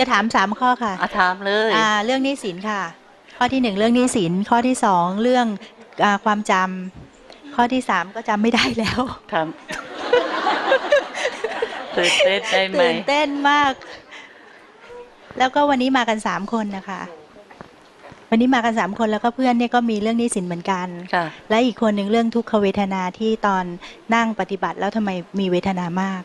จะถามสามข้อค่ะอาถามเลยอ่าเรื่องหนี้สินค่ะ ข้อที่หนึ่งเรื่องหนี้สินข้อที่สองเรื่องอาความจำข้อที่สามก็จำไม่ได้แล้ว ถามตื่นเต้นได้ไหมตื่นเต้นมาก แล้วก็วันนี้มากันสามคนนะคะ วันนี้มากันสามคนแล้วก็เพื่อนเนี่ยก็มีเรื่องหนี้สินเหมือนกันค่ะและอีกคนหนึ่งเรื่องทุกขเวทนาที่ตอนนั่งปฏิบัติแล้วทำไมมีเวทนามาก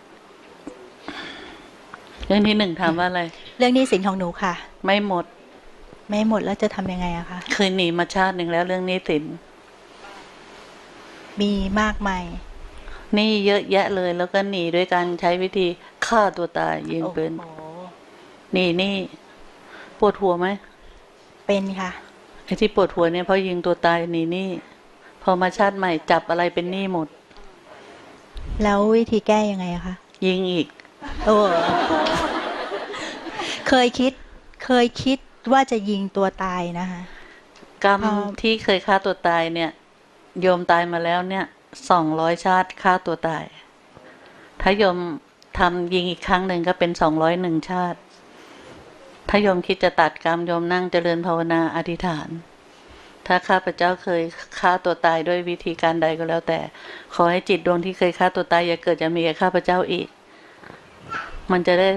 เรื่องที่หนึ่งถามว่าอะไร เรื่องหนี้สินของหนูค่ะ ไม่หมด ไม่หมดแล้วจะทำยังไงอะคะเคยหนีมาชาติหนึ่งแล้วเรื่องหนี้สินมีมากมายหนี่เยอะแยะเลย แล้วก็หนีด้วยการใช้วิธีฆ่าตัวตายยิงปืนโอ้โหหนีหนี่ปวดหัวไหมเป็นค่ะไอ้ที่ปวดหัวเนี่ยเพราะยิงตัวตายหนีหนี่พอมาชาติใหม่จับอะไรเป็นหนี้หมด แล้ววิธีแก้ยังไงอะคะยิงอีก โอ้ เคยคิด เคยคิดว่าจะยิงตัวตายนะคะกรรมพอที่เคยฆ่าตัวตายเนี่ย โยมตายมาแล้วเนี่ยสองร้อยชาติฆ่าตัวตาย ถ้าโยมทำยิงอีกครั้งหนึ่งก็เป็นสองร้อยหนึ่งชาติ ถ้าโยมคิดจะตัดกรรมโยมนั่งเจริญภาวนาอธิษฐาน ถ้าข้าพเจ้าเคยฆ่าตัวตายด้วยวิธีการใดก็แล้วแต่ ขอให้จิตดวงที่เคยฆ่าตัวตายอย่าเกิดจะมีแก่ข้าพเจ้าอีก มันจะได้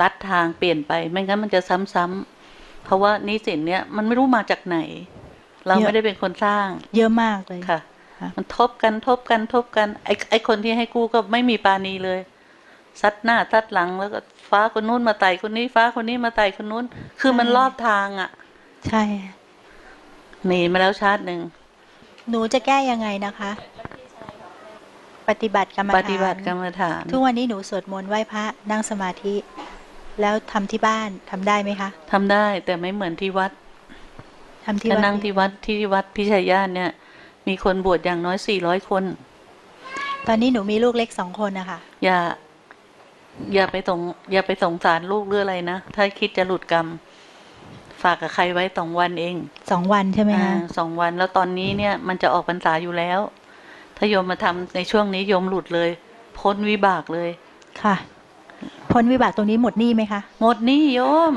ลัดทางเปลี่ยนไป ไม่งั้นมันจะซ้ำๆเพราะว่าหนี้สินเนี่ยมันไม่รู้มาจากไหน เราไม่ได้เป็นคนสร้าง เยอะมากเลยค่ะค่ะมันทบกันทบกันทบกันไอ้ไอ้คนที่ให้กู้ก็ไม่มีปราณีเลยซัดหน้าซัดหลังแล้วก็ฟ้าคนนู้นมาไต่คนนี้ ฟ้าคนนี้มาไต่คนนู้น คือมันรอบทางอะ่ะ ใช่หนีมาแล้วชาติหนึ่งหนูจะแก้ยังไงนะคะ ปฏิบัติกรรมฐานปฏิบัติกรรมฐาน ทุกวันนี้หนูสวดมนต์ไหว้พระนั่งสมาธิ แล้วทำที่บ้านทำได้ไหมคะทำได้แต่ไม่เหมือนที่วัดทำที่ถ้าวัดนั่งที่วัดที่วัดพิชัยญาณเนี่ย มีคนบวชอย่างน้อยสี่ร้อยคน ตอนนี้หนูมีลูกเล็กสองคนนะคะอย่า อย่าไปสงอย่าไปสงสารลูกหรืออะไรนะ ถ้าคิดจะหลุดกรรม ฝากกับใครไว้สองวันเองสองวันใช่ไหมอ่าคะสองวันแล้วตอนนี้เนี่ยมันจะออกพรรษาอยู่แล้ว ถ้าโยมมาทำในช่วงนี้โยมหลุดเลย พ้นวิบากเลยค่ะ พ้นวิบากตรงนี้หมดหนี้ไหมคะ หมดหนี้โยม